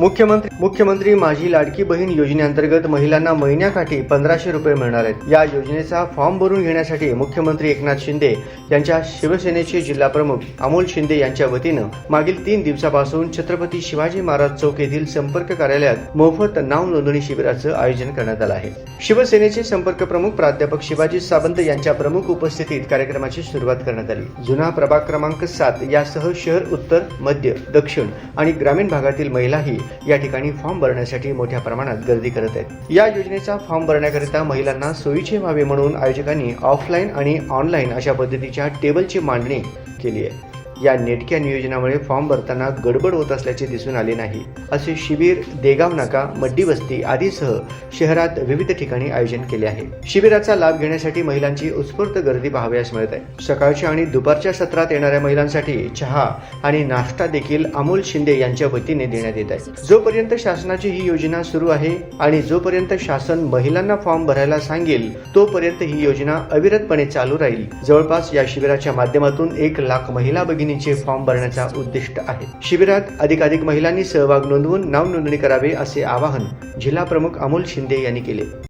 मुख्यमंत्री मुख्यमंत्री माझी लाडकी बहीण योजनेअंतर्गत महिलांना महिन्याकाठी पंधराशे रुपये मिळणार आहेत. या योजनेचा फॉर्म भरून घेण्यासाठी मुख्यमंत्री एकनाथ शिंदे यांच्या शिवसेनेचे जिल्हाप्रमुख अमोल शिंदे यांच्या वतीनं मागील तीन दिवसापासून छत्रपती शिवाजी महाराज चौक येथील संपर्क कार्यालयात मोफत नाव नोंदणी शिबिराचं आयोजन करण्यात आलं आहे. शिवसेनेचे संपर्क प्रमुख प्राध्यापक शिवाजी सावंत यांच्या प्रमुख उपस्थितीत कार्यक्रमाची सुरुवात करण्यात आली. जुना प्रभाग क्रमांक सात यासह शहर उत्तर मध्य दक्षिण आणि ग्रामीण भागातील महिलाही या ठिकाणी फॉर्म भरण्यासाठी मोठ्या प्रमाणात गर्दी करत आहेत. या योजनेचा फॉर्म भरण्याकरिता महिलांना सोयीचे व्हावे म्हणून आयोजकांनी ऑफलाईन आणि ऑनलाईन अशा पद्धतीच्या टेबलची मांडणी केली आहे. या नेटक्या नियोजनामुळे फॉर्म भरताना गडबड होत असल्याचे दिसून आले नाही. असे शिबिर देगाव नाका मड्डी वस्ती आदीसह शहरात विविध ठिकाणी आयोजन केले आहे. शिबिराचा लाभ घेण्यासाठी महिलांची उत्स्फूर्त गर्दी पाहावयास मिळत आहे. सकाळच्या आणि दुपारच्या सत्रात येणाऱ्या महिलांसाठी चहा आणि नाश्ता देखील अमोल शिंदे यांच्या वतीने देण्यात येत आहे. जोपर्यंत शासनाची ही योजना सुरू आहे आणि जोपर्यंत शासन महिलांना फॉर्म भरायला सांगेल तोपर्यंत ही योजना अविरतपणे चालू राहील. जवळपास या शिबिराच्या माध्यमातून एक लाख महिला भगिनी भगिनींचे फॉर्म भरण्याचा उद्दिष्ट आहे. शिबिरात अधिकाधिक महिलांनी सहभाग नोंदवून नाव नोंदणी करावे असे आवाहन जिल्हा प्रमुख अमोल शिंदे यांनी केले.